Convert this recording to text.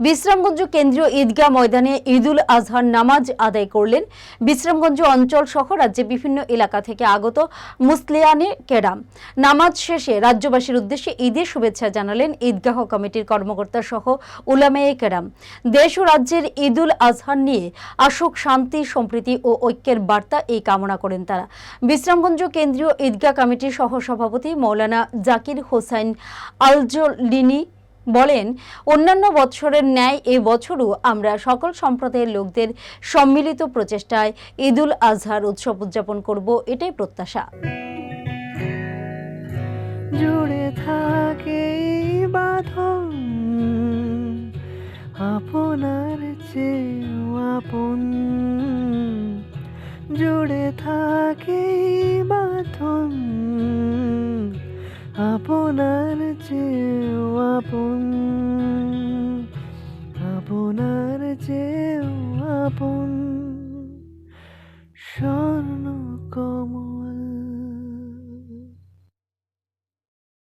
বিশ্রামগঞ্জ কেন্দ্রীয় ঈদগাহ ময়দানে ঈদুল আজহার নামাজ আদায় করলেন। বিশ্রামগঞ্জ অঞ্চল সহ রাজ্যের বিভিন্ন এলাকা থেকে আগত মুসলিয়ানে কেরাম। নামাজ শেষে রাজ্যবাসীর উদ্দেশ্যে ঈদের শুভেচ্ছা জানালেন ঈদগাহ কমিটির কর্মকর্তা সহ উলামায়ে কেরাম। দেশ ও রাজ্যের ঈদুল আজহার নিয়ে আসুক শান্তি, সম্প্রীতি ও ঐক্যের বার্তা এই কামনা করেন তারা। বিশ্রামগঞ্জ কেন্দ্রীয় ঈদগাহ কমিটির সহসভাপতি মৌলানা জাকির হোসাইন আলজলিনি বলেন, অন্যান্য বছরের ন্যায় এ বছরও আমরা সকল সম্প্রদায়ের লোকদের সম্মিলিত প্রচেষ্টায় ঈদুল আজহার উৎসব উদযাপন করব, এটাই প্রত্যাশা। জুড়ে থাকে আপনার আপন। জুড়ে থাকে আপনার আপন